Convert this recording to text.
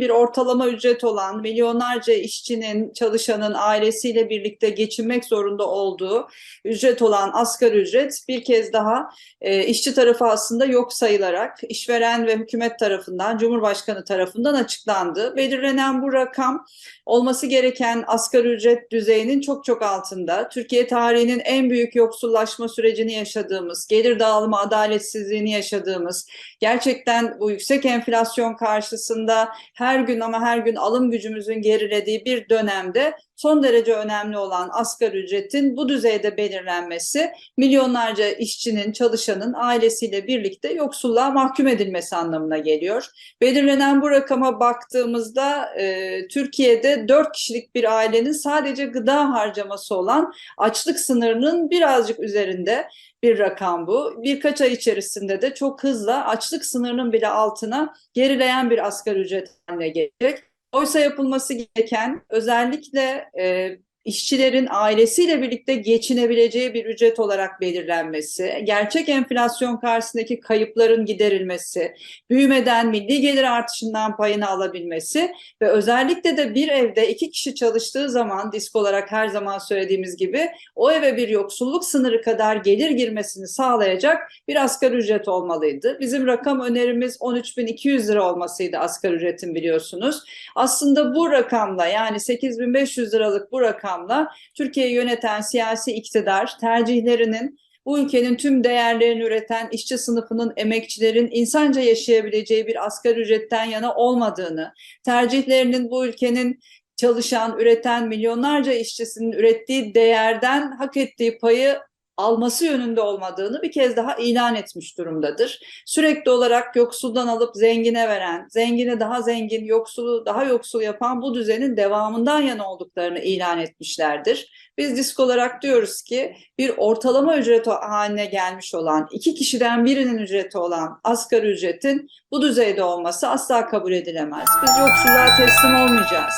bir ortalama ücret olan milyonlarca işçinin, çalışanın ailesiyle birlikte geçinmek zorunda olduğu ücret olan asgari ücret bir kez daha e, işçi tarafı aslında yok sayılarak işveren ve hükümet tarafından, Cumhurbaşkanı tarafından açıklandı. Belirlenen bu rakam olması gereken asgari ücret düzeyinin çok çok altında. Türkiye tarihinin en büyük yoksullaşma sürecini yaşadığımız, gelir dağılımı adaletsizliğini yaşadığımız, gerçekten bu yüksek enflasyon karşısında her gün ama her gün alım gücümüzün gerilediği bir dönemde son derece önemli olan asgari ücretin bu düzeyde belirlenmesi milyonlarca işçinin, çalışanın ailesiyle birlikte yoksulluğa mahkum edilmesi anlamına geliyor. Belirlenen bu rakama baktığımızda e, Türkiye'de 4 kişilik bir ailenin sadece gıda harcaması olan açlık sınırının birazcık üzerinde bir rakam bu. Birkaç ay içerisinde de çok hızla açlık sınırının bile altına gerileyen bir asgari ücret haline gelecek. Oysa yapılması gereken özellikle e, işçilerin ailesiyle birlikte geçinebileceği bir ücret olarak belirlenmesi, gerçek enflasyon karşısındaki kayıpların giderilmesi, büyümeden milli gelir artışından payını alabilmesi ve özellikle de bir evde iki kişi çalıştığı zaman disk olarak her zaman söylediğimiz gibi o eve bir yoksulluk sınırı kadar gelir girmesini sağlayacak bir asgari ücret olmalıydı. Bizim rakam önerimiz 13.200 lira olmasıydı asgari ücretin biliyorsunuz. Aslında bu rakamla yani 8.500 liralık bu rakamla Türkiye'yi yöneten siyasi iktidar tercihlerinin bu ülkenin tüm değerlerini üreten işçi sınıfının, emekçilerin insanca yaşayabileceği bir asgari ücretten yana olmadığını, tercihlerinin bu ülkenin çalışan, üreten milyonlarca işçisinin ürettiği değerden hak ettiği payı alması yönünde olmadığını bir kez daha ilan etmiş durumdadır. Sürekli olarak yoksuldan alıp zengine veren, zengini daha zengin, yoksulu daha yoksul yapan bu düzenin devamından yana olduklarını ilan etmişlerdir. Biz disk olarak diyoruz ki bir ortalama ücret haline gelmiş olan, iki kişiden birinin ücreti olan asgari ücretin bu düzeyde olması asla kabul edilemez. Biz yoksulluğa teslim olmayacağız.